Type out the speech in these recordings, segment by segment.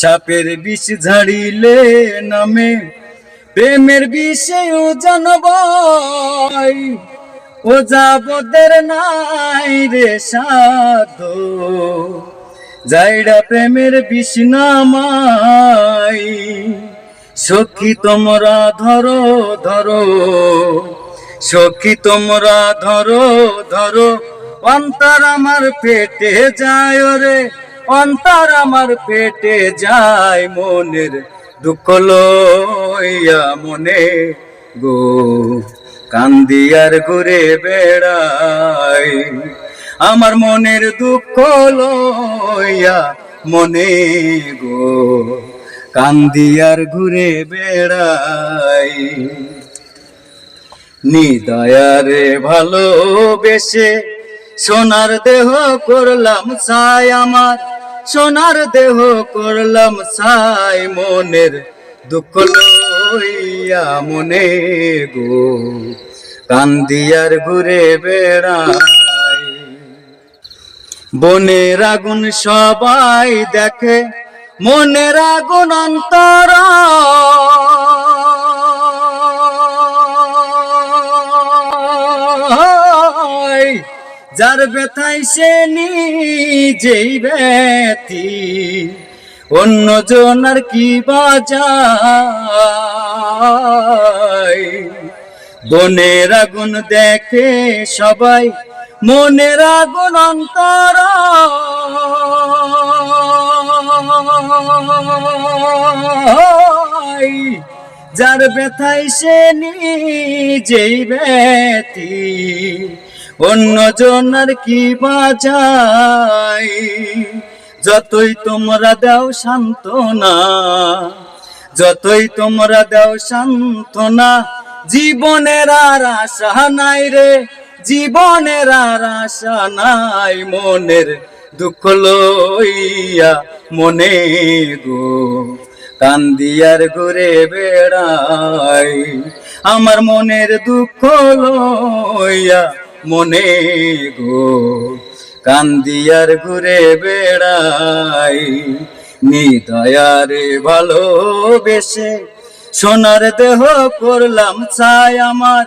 সাপের বিষ ঝাড়িলে নামে, প্রেমের বিষেও জানবাই ও যাবদের নাই রে সাধু যাইডা প্রেমের বিষ নামাই সখী তোমরা ধরো ধরো, সখী তোমরা ধরো ধরো, অন্তর আমার পেটে যায় রে। অন্তর আমার পেটে যায় মনের দুঃখ লইয়া মনে গো। কান্দিয়ার ঘুরে বেড়াই, আমার মনের দুঃখ লইয়া মনে গো। কান্দিয়ার ঘুরে বেড়াই, নিদয়ারে ভালোবেসে সোনার দেহ করলাম ছাই আমার। সোনার দেহ করলাম সাই মনের দুঃখ লইয়া মনে গো। কান্দিয়ার ঘুরে বেড়াই। বনের আগুন সবাই দেখে, মনের আগুন অন্তর যার ব্যথাই সে নিজেই ব্যথি। অন্য জনার কি বাজায়? বনের আগুন দেখে সবাই মনের আগুন অন্তর। যার ব্যথাই সে নিজেই ব্যথি। অন্য জনার কি বাজাই যতই তোমরা দাও সান্ত্বনা, যতই তোমরা দাও সান্ত্বনা, জীবনের আর আশা নাই রে, জীবনের আর আশা নাই, মনের দুঃখ লইয়া মনে গো। কান্দিয়ার ঘুরে বেড়াই, আমার মনের দুঃখ লইয়া মনে গো, কান্দিয়ার ঘুরে বেড়াই। নিদয়ারে ভালোবেসে সোনার দেহ করলাম ছাই আমার,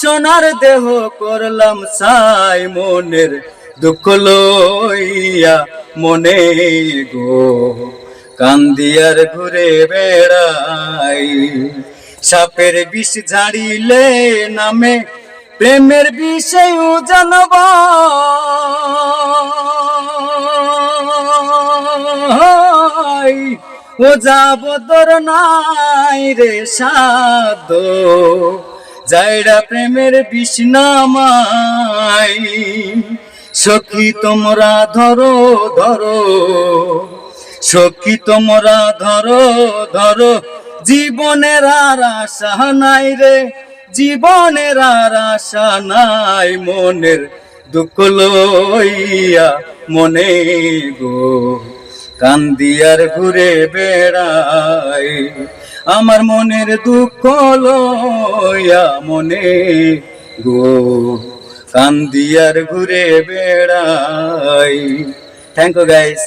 সোনার দেহ করলাম ছাই মনের দুঃখ লইয়া মনে গো। কান্দিয়ার ঘুরে বেড়াই, সাপের বিষ ঝাড়িলে নামে প্রেমের বিষয় জানব। ও যাব তোর নাই রে সাদ যাইরা প্রেমের বিষ নামাই, সখী তোমরা ধরো ধরো। সখী তোমরা ধরো ধরো। জীবনের আর আশা নাই রে। জীবনের আর আশা নাই, মনের দুঃখ লইয়া মনে গো। কান্দিয়ার ঘুরে বেড়াই, আমার মনের দুঃখ লইয়া মনে গো। কান্দিয়ার ঘুরে বেড়াই। Thank you guys